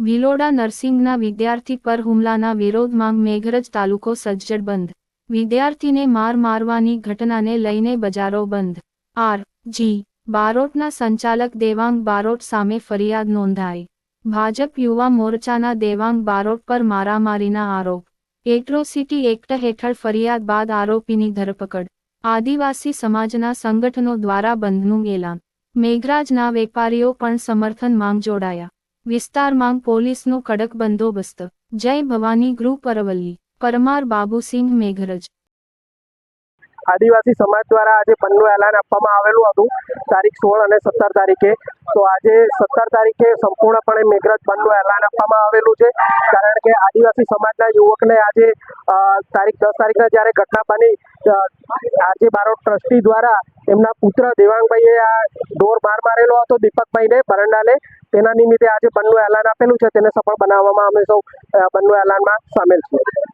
વિલોડા નર્સિંગના વિદ્યાર્થી પર હુમલાના વિરોધમાં મેઘરજ તાલુકો સજ્જડ બંધ. વિદ્યાર્થીને માર મારવાની ઘટનાને લઈને બજારો બંધ. આર. જી. બારોટના સંચાલક દેવાંગ બારોટ સામે ફરિયાદ નોંધાઈ. ભાજપ યુવા મોરચાના દેવાંગ બારોટ પર મારામારીના આરોપ. એટ્રોસિટી એક્ટ હેઠળ ફરિયાદ બાદ આરોપીની ધરપકડ. આદિવાસી સમાજના સંગઠનો દ્વારા બંધનું એલાન. મેઘરાજના વેપારીઓ પણ સમર્થન માંગ જોડાયા. વિસ્તારમાં પોલીસનો કડક બંદોબસ્ત. જય ભવાની ગ્રુપ અરવલ્લી. પરમાર બાબુસિંહ મેઘરજ. આદિવાસી સમાજ દ્વારા આજે બંધનું એલાન આપવામાં આવેલું હતું. તારીખ સોળ અને સત્તર તારીખે. તો આજે સત્તર તારીખે સંપૂર્ણપણે મેઘરજ બંધનું એલાન આપવામાં આવેલું છે. કારણ કે આદિવાસી સમાજના યુવકને આજે તારીખ દસ તારીખના જ્યારે ઘટના બની આજે બારોટ ટ્રસ્ટી દ્વારા એમના પુત્ર દેવાંગભાઈએ આ ઢોર માર મારેલો હતો દીપકભાઈને, બરંડાને. તેના નિમિત્તે આજે બંધનું એલાન આપેલું છે. તેને સફળ બનાવવામાં અમે સૌ બંધનું એલાનમાં સામેલ છીએ.